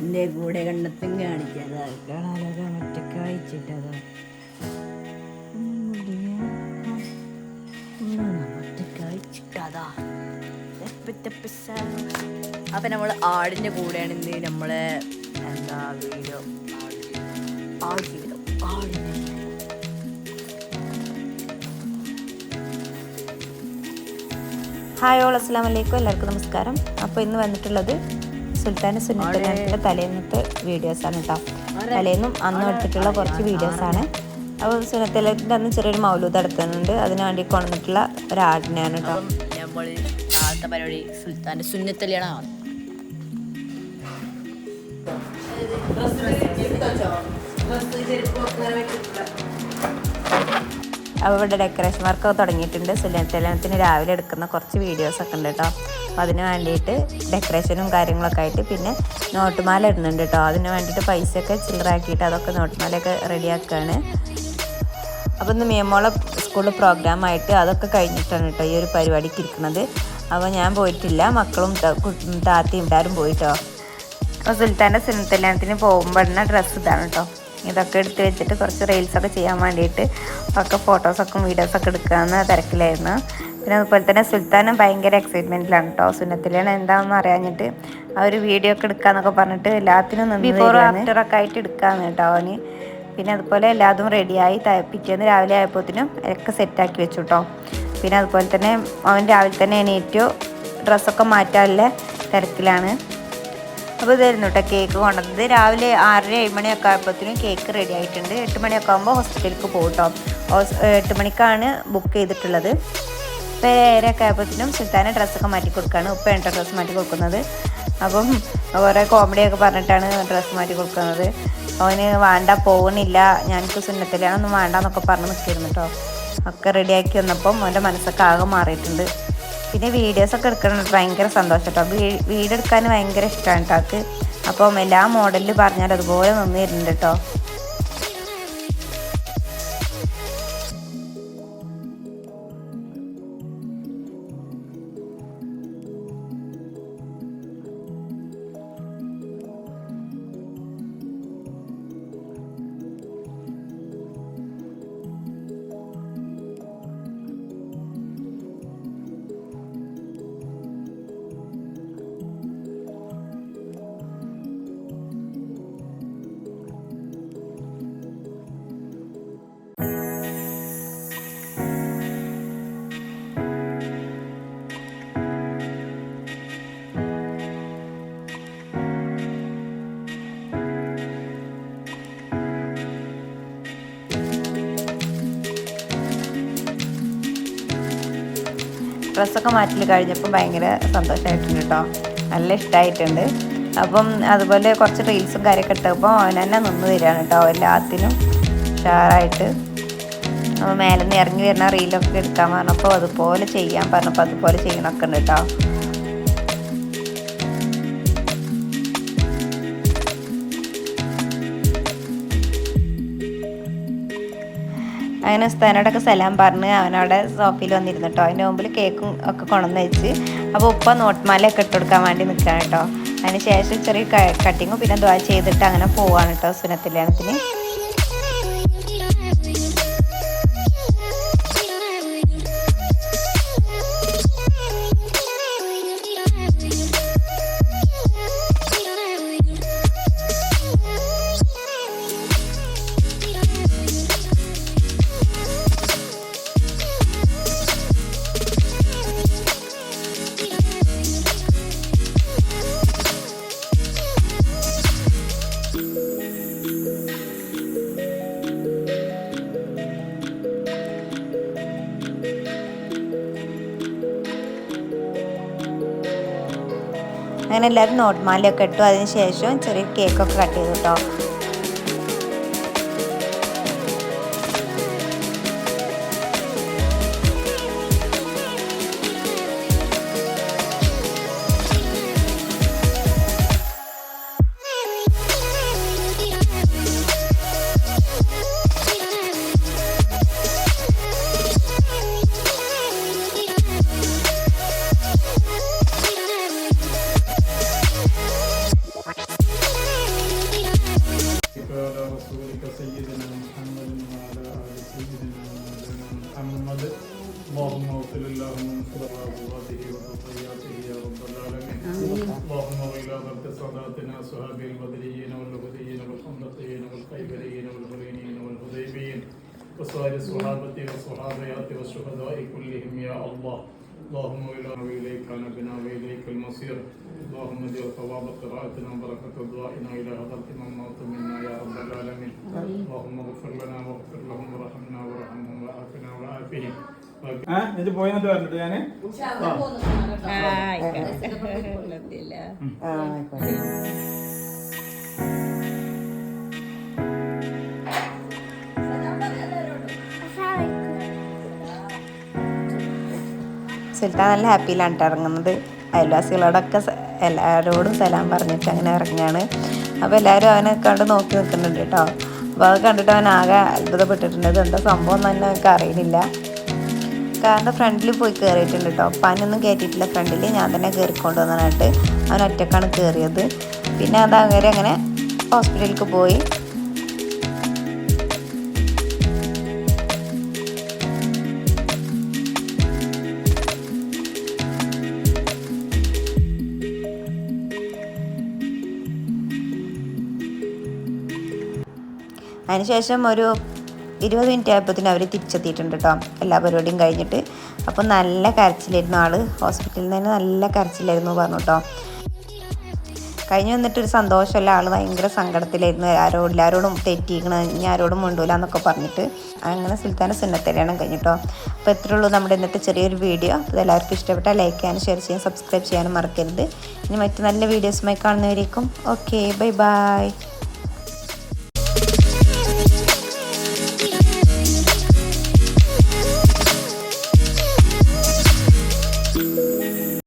എന്റെ കൂടെ കണ്ണത്തും കാണിക്കാതെ കാണാനൊക്കെ ഒറ്റയ്ക്ക് വായിച്ചിട്ടതാ അപ്പൊ നമ്മൾ ആടിന്റെ കൂടെയാണ് ഇന്ന് നമ്മളെ എന്താ വീഡിയോ ആട് ജീവിതം ആടിന്റെ ഹായ് ഓൾ അസ്സാം വലൈക്കും എല്ലാവർക്കും നമസ്കാരം. അപ്പോൾ ഇന്ന് വന്നിട്ടുള്ളത് സുൽത്താന സുന്നത്തലത്തിന്റെ തലേന്നത്തെ വീഡിയോസാണ് കേട്ടോ. തലേന്നും അന്ന് എടുത്തിട്ടുള്ള കുറച്ച് വീഡിയോസാണ്. അപ്പോൾ സുന്നത്തലത്തിന്റെ അന്ന് ചെറിയൊരു മൗലൂദ് നടത്തുന്നുണ്ട്. അതിന് വേണ്ടി കൊണ്ടുവന്നിട്ടുള്ള ഒരു ആടിനെയാണ് കേട്ടോ. അപ്പം നമ്മൾ നാളത്തെ പരിപാടി സുന്നത്തലിയാണ്. ഇവിടെ ഡെക്കറേഷൻ വർക്കൊക്കെ തുടങ്ങിയിട്ടുണ്ട് സുന്നത്തലത്തിന് രാവിലെ എടുക്കുന്ന കുറച്ച് വീഡിയോസൊക്കെ ഉണ്ട് കേട്ടോ. അപ്പോൾ അതിന് വേണ്ടിയിട്ട് ഡെക്കറേഷനും കാര്യങ്ങളൊക്കെ ആയിട്ട് പിന്നെ നോട്ടുമാല ഇടുന്നുണ്ട് കേട്ടോ അതിന് വേണ്ടിയിട്ട് പൈസയൊക്കെ ചില്ലറാക്കിയിട്ട് അതൊക്കെ നോട്ടുമാലയൊക്കെ റെഡിയാക്കുകയാണ് അപ്പോൾ ഇന്ന് മിയമോളെ സ്കൂളിൽ പ്രോഗ്രാം ആയിട്ട് അതൊക്കെ കഴിഞ്ഞിട്ടാണ് കേട്ടോ ഈ ഒരു പരിപാടിക്ക് ഇരിക്കുന്നത്. അപ്പോൾ ഞാൻ പോയിട്ടില്ല. മക്കളും താത്തയും എല്ലാവരും പോയിട്ടോ. അപ്പോൾ സുൽത്താന്റെ സുനത്തല്യാണത്തിന് പോകുമ്പോൾ ഇടുന്ന ഡ്രസ്സ് ഇതാണ് കേട്ടോ ഇതൊക്കെ എടുത്ത് വെച്ചിട്ട് കുറച്ച് റീൽസൊക്കെ ചെയ്യാൻ വേണ്ടിയിട്ട് ഒക്കെ ഫോട്ടോസൊക്കെ വീഡിയോസൊക്കെ എടുക്കാമെന്ന് തിരക്കിലായിരുന്നു. പിന്നെ അതുപോലെ തന്നെ സുൽത്താനും ഭയങ്കര എക്സൈറ്റ്മെന്റിലാണ് കേട്ടോ സുന്നത്തിലാണ് എന്താണെന്ന് അറിയാഞ്ഞിട്ട് ആ ഒരു വീഡിയോ ഒക്കെ എടുക്കാന്നൊക്കെ പറഞ്ഞിട്ട് എല്ലാത്തിനും ബിഫോർ ആഫ്റ്ററൊക്കെ ആയിട്ട് എടുക്കാന്ന് കേട്ടോ അവന്. പിന്നെ അതുപോലെ എല്ലാതും റെഡിയായി പിറ്റേന്ന് രാവിലെ ആയപ്പോഴത്തേനും ഒക്കെ സെറ്റാക്കി വെച്ചു കേട്ടോ പിന്നെ അതുപോലെ തന്നെ അവൻ രാവിലെ തന്നെ എണീറ്റു. ഡ്രസ്സൊക്കെ മാറ്റാനുള്ള തിരക്കിലാണ്. അപ്പോൾ ഇതായിരുന്നു കേട്ടോ കേക്ക് കൊണ്ടത് രാവിലെ ആറര ഏഴ് മണിയൊക്കെ ആയപ്പോഴത്തേനും കേക്ക് റെഡി ആയിട്ടുണ്ട്. എട്ട് മണിയൊക്കെ ആകുമ്പോൾ ഹോസ്പിറ്റലിലേക്ക് പോകും കേട്ടോ എട്ട് മണിക്കാണ് ബുക്ക് ചെയ്തിട്ടുള്ളത്. ഇപ്പോൾ ഏഴരയൊക്കെ ആയപ്പോഴത്തേനും സുൽത്താന ഡ്രസ്സൊക്കെ മാറ്റി കൊടുക്കുകയാണ് ഉപ്പയാണ് ഡ്രസ്സ് മാറ്റി കൊടുക്കുന്നത്. അപ്പം കുറേ കോമഡിയൊക്കെ പറഞ്ഞിട്ടാണ് ഡ്രസ്സ് മാറ്റി കൊടുക്കുന്നത്. അവന് വേണ്ട പോകുന്നില്ല ഞങ്ങൾക്ക് സുന്നത്തിലാണൊന്നും വേണ്ട എന്നൊക്കെ പറഞ്ഞ് നിൽക്കിയിരുന്നു കേട്ടോ ഒക്കെ റെഡിയാക്കി വന്നപ്പം അവന്റെ മനസ്സൊക്കെ ആകെ മാറിയിട്ടുണ്ട്. പിന്നെ വീഡിയോസൊക്കെ എടുക്കണം ഭയങ്കര സന്തോഷം കേട്ടോ വീഡിയോ എടുക്കാൻ ഭയങ്കര ഇഷ്ടമാണ് കേട്ടോ അപ്പോൾ അപ്പം എല്ലാ മോഡലിൽ പറഞ്ഞാൽ അതുപോലെ നിന്നിരുന്നുണ്ട് കേട്ടോ ഡ്രസ്സൊക്കെ മാറ്റൽ കഴിഞ്ഞപ്പോൾ ഭയങ്കര സന്തോഷമായിട്ടുണ്ട് കേട്ടോ. നല്ല ഇഷ്ടമായിട്ടുണ്ട് അപ്പം അതുപോലെ കുറച്ച് റീൽസും കാര്യമൊക്കെ ഇട്ടപ്പോൾ അവൻ തന്നെ നിന്ന് തരികയാണ് കേട്ടോ. എല്ലാത്തിനും ഉഷാറായിട്ട് മേലെ നിന്ന് ഇറങ്ങി വരുന്ന റീലൊക്കെ എടുക്കാൻ പറഞ്ഞപ്പോൾ അതുപോലെ ചെയ്യാൻ പറഞ്ഞപ്പോൾ അതുപോലെ ചെയ്യണമൊക്കെ ഉണ്ട് കേട്ടോ. അങ്ങനെ ഉസ്താനോടൊക്കെ സലാം പറഞ്ഞ് അവനവിടെ സോഫയിൽ വന്നിരുന്നു കേട്ടോ അതിന്റെ മുമ്പിൽ കേക്കും ഒക്കെ കൊണ്ടുവന്ന് വെച്ച്. അപ്പോൾ ഉപ്പ നോട്ട്മാലയൊക്കെ ഇട്ട് കൊടുക്കാൻ വേണ്ടി നിൽക്കുകയാണ് കേട്ടോ അതിന് ശേഷം ചെറിയ കട്ടിങ്ങും പിന്നെ ദ്വാ ചെയ്തിട്ട് അങ്ങനെ പോവാണ് കേട്ടോ സുനത്തില്യാണത്തിന് അങ്ങനെ എല്ലാവരും നോട്ട്മാലയൊക്കെ ഇട്ടു. അതിന് ശേഷം ചെറിയ കേക്കൊക്കെ കട്ട് ചെയ്തു കേട്ടോ اللهم وإلى خلق صلاتنا صحابه البدريين والهديين والخندقيين والخيبريين والهرينين والهذيبين وصائر الصحابة والصحابيات والشهداء كلهم يا الله اللهم إلى وإليك نبنا وإليك المصير اللهم اجعل ثواب قراءتنا وبركة دعائنا إلى هذا الإمام موت منا يا رب العالمين اللهم اغفر لنا واغفر لهم وارحمنا وارحمهم وعافنا وعافهم. എന്നിട്ട് പോയി എന്നിട്ട് വരണ്ടിട്ട് ഞാൻ? സുൽത്താൻ നല്ല ഹാപ്പിയിലാണ് കേട്ടോ ഇറങ്ങുന്നത്. അയൽവാസികളോടൊക്കെ എല്ലാവരോടും സലാം പറഞ്ഞിട്ട് അങ്ങനെ ഇറങ്ങുകയാണ്. അപ്പോൾ എല്ലാവരും അവനെ കണ്ട് നോക്കി നിൽക്കുന്നുണ്ട് കേട്ടോ അപ്പോൾ അത് കണ്ടിട്ട് അവൻ ആകെ അത്ഭുതപ്പെട്ടിട്ടുണ്ട്. ഇതെന്താ എന്താ സംഭവം തന്നെ അവർക്ക് അറിയുന്നില്ല കാറിന്റെ ഫ്രണ്ടിൽ പോയി കയറിയിട്ടുണ്ട് കേട്ടോ. പനൊന്നും കയറ്റിയിട്ടില്ല ഫ്രണ്ടിൽ ഞാൻ തന്നെ കയറിക്കൊണ്ട് വന്നിട്ട് അവൻ ഒറ്റക്കാണ് കയറിയത് പിന്നെ അത് അങ്ങനെ ഹോസ്പിറ്റലിലേക്ക് പോയി. അതിനുശേഷം ഒരു ഇരുപത് മിനിറ്റ് ആയപ്പോഴത്തേനും അവർ തിരിച്ചെത്തിയിട്ടുണ്ട് കേട്ടോ എല്ലാ പരിപാടിയും കഴിഞ്ഞിട്ട്. അപ്പോൾ നല്ല കരച്ചിലായിരുന്നു ആൾ. ഹോസ്പിറ്റലിൽ നിന്ന് തന്നെ നല്ല കരച്ചിലായിരുന്നു പറഞ്ഞു കേട്ടോ കഴിഞ്ഞ് വന്നിട്ട് ഒരു സന്തോഷമല്ല. ആൾ ഭയങ്കര സങ്കടത്തിലായിരുന്നു. ആരോ എല്ലാവരോടും തെറ്റിക്കണ ഇനി ആരോടും മുണ്ടൂല എന്നൊക്കെ പറഞ്ഞിട്ട് അങ്ങനെ സുൽത്താന്റെ സുന്നത്തല്യാണം കഴിഞ്ഞിട്ടോ അപ്പോൾ ഇത്രേ ഉള്ളൂ നമ്മുടെ ഇന്നത്തെ ചെറിയൊരു വീഡിയോ. അത് എല്ലാവർക്കും ഇഷ്ടപ്പെട്ടാൽ ലൈക്ക് ചെയ്യാനും ഷെയർ ചെയ്യാനും സബ്സ്ക്രൈബ് ചെയ്യാനും മറക്കരുത്. ഇനി മറ്റു നല്ല വീഡിയോസുമായി കാണുന്നവരേക്കും. Okay bye bye